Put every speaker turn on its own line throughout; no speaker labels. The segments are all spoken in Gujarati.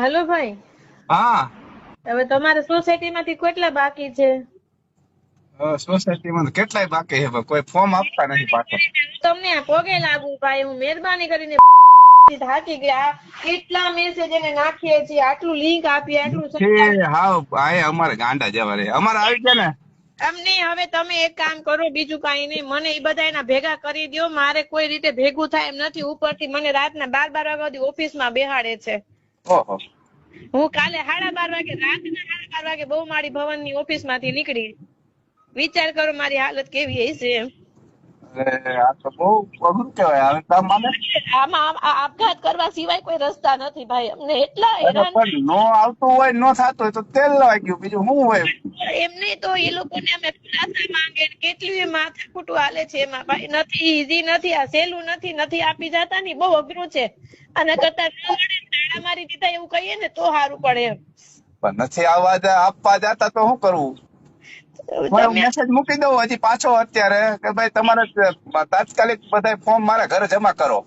હલો ભાઈ.
હા.
હવે તમારે સોસાયટી માંથી કેટલા બાકી છે?
સોસાયટીમાં કેટલાય બાકી છે કોઈ ફોર્મ આપતા નથી પાછો
તમને પોગે લાગુ ભાઈ હું મહેરબાની કરીને થાકી ગયા. કેટલા મેસેજ એને નાખીએ છીએ આટલું લિંક આપીએ આટલું
હા ભાઈ અમારે ગાંડા જવા રે અમારે આવી ગયા ને?
અમને હવે તમે એક કામ કરો બીજું કાંઈ નહીં. મને એ બધા એના ભેગા કરી દો મારે કોઈ રીતે ભેગું થાય એમ નથી. ઉપરથી મને રાતના બાર બાર વાગ્યા સુધી ઓફિસમાં બેહાડે છે. હું કાલે સાડા બાર વાગે, રાતના સાડા બાર વાગે બહુ મારી ભવનની ઓફિસમાંથી નીકળી. વિચાર કરો મારી હાલત કેવી હશે એમ.
આ તો બહુ અઘરું કહેવાય. હવે તમે
આમાં આપઘાત કરવા સિવાય કોઈ રસ્તા નથી ભાઈ. અમને એટલા હેરાન
પણ નો આવતું હોય નો થતું હોય તો તેલ લવાઈ ગયું. બીજું શું હોય?
એમને તો એ લોકોને અમે ખુલાસા માંગે કેટલી માથા માથાકૂટું હાલે છે એમાં ભાઈ. નથી ઈઝી નથી આ સહેલું નથી નથી આપી જતા ને બહુ અઘરું છે. અને કરતા ન મળે તાળા મારી દીધા એવું કહીએ ને તો સારું પડે એમ.
પણ નથી આવવા આપવા જતા તો શું કરવું? મેસેજ મૂકી દઉં હજી પાછો અત્યારે કે ભાઈ તમારે તાત્કાલિક બધા ફોર્મ મારા ઘરે જમા કરો.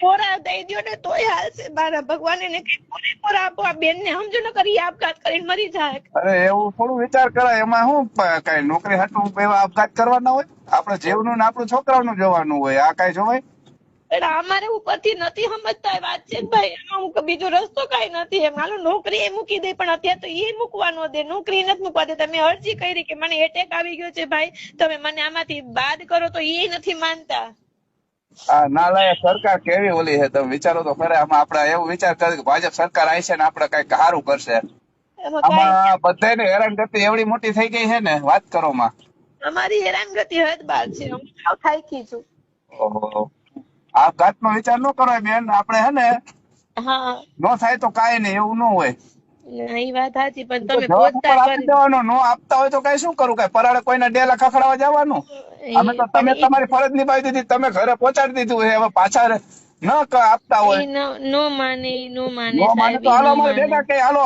પોરે દઈ દ્યો ને તોય હાલશે. મારા ભગવાન એને કઈ પોરે પોરા આપો આ બેન ને સમજો ન કરી આપઘાત કરીને મરી જાય.
અરે એવું થોડું વિચાર કરાય. એમાં શું કઈ નોકરી હાટું એવા આપઘાત કરવાના હોય? આપણે જીવનું ને આપણું છોકરાનું જોવાનું હોય. આ કઈ જોવાય?
એટલે અમારે ઉપરથી નથી સમજતા વાત છે ભાઈ એમાં હું બીજો રસ્તો કઈ નથી. એમ હાલો નોકરી એ મૂકી દે પણ અત્યારે તો એ મૂકવા ન દે. નોકરી નથી મૂકવા દે તમે અરજી કરી કે મને એટેક આવી ગયો છે ભાઈ. તમે મને આમાંથી બાદ કરો તો એ નથી માનતા.
આ નાલાયક સરકાર કેવી ઓલી છે? તમે વિચારો તો ખરે આમાં આપણે એવું વિચાર કરે કે ભાજપ સરકાર આવી છે ને આપણે કંઈક સારું કરશે. આમાં બધાને હેરાનગતિ એવડી મોટી થઈ ગઈ છે ને વાત કરો માં.
અમારી હેરાનગતિ હદ બાર છે. હું થાકી છું.
ઓહો. આપઘાત નો વિચાર ન કરો બેન. આપણે હે ને નો થાય તો કાઈ નહીં એવું ન હોય.
ના, વાત સાચી પણ
તો
તમે
જવાબ ઉપર
પહોંચતા
આપી
કરી
દેવાનો નો આપતા હોય તો કઈ શું કરું? કઈ પરાળે કોઈને ડેલા ખખડાવા જવાનું? અમે તો તમે તમારી ફરજ નિભાવી દીધી તમે ઘરે પહોંચાડી દીધું હવે પાછા ન આપતા હોય.
નો માને નો માને
નો માને તો હાલો અમારે
માને.
કે હાલો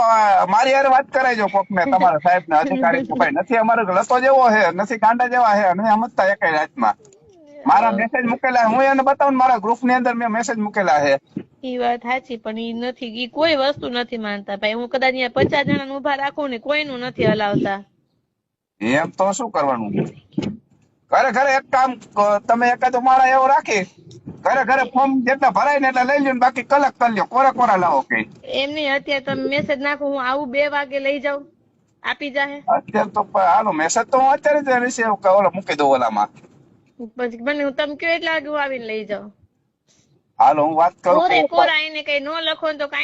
મારી યાર વાત કરાવજો કોક ને તમારા સાહેબ ને અધિકારી ભાઈ નથી અમારે લતો જેવો છે નથી કાંડા જેવા છે અને સમજતા એકેય રાતમાં મારા મેસેજ મૂકેલા હું એને બતાવું ને મારા ગ્રુપની અંદર મેં મેસેજ મુકેલા છે.
ઈ વાત સાચી પણ ઈ નથી. ઈ કોઈ વસ્તુ નથી માનતા ભાઈ. હું કદાચ અહીંયા પચાસ જણા ઊભા રાખું ને કોઈનું નથી હલાવતા.
એમ તો શું કરવાનું? ઘરે ઘરે એક કામ તમે એકાદો માળા એવો રાખી. ઘરે ઘરે ફોર્મ જેટલા ભરાય ને એટલા લઈ લ્યો ને બાકી કલક કરી લ્યો. કોરા કોરા લાવો કે?
નહીં અત્યારે તમે મેસેજ નાખો હું આવું બે વાગે લઈ જાઉં. આપી જાહે.
અત્યારે તો હાલો મેસેજ તો હું અત્યારે જ રિસીવ ઓલો મૂકી દઉં ઓલામાં.
પછી મને હું તમે કયો એટલે આગળ આવીને લઈ જાઓ
હાલો હું વાત કરું
કોરે કોરા એને કઈ ન લખો તો કાંઈ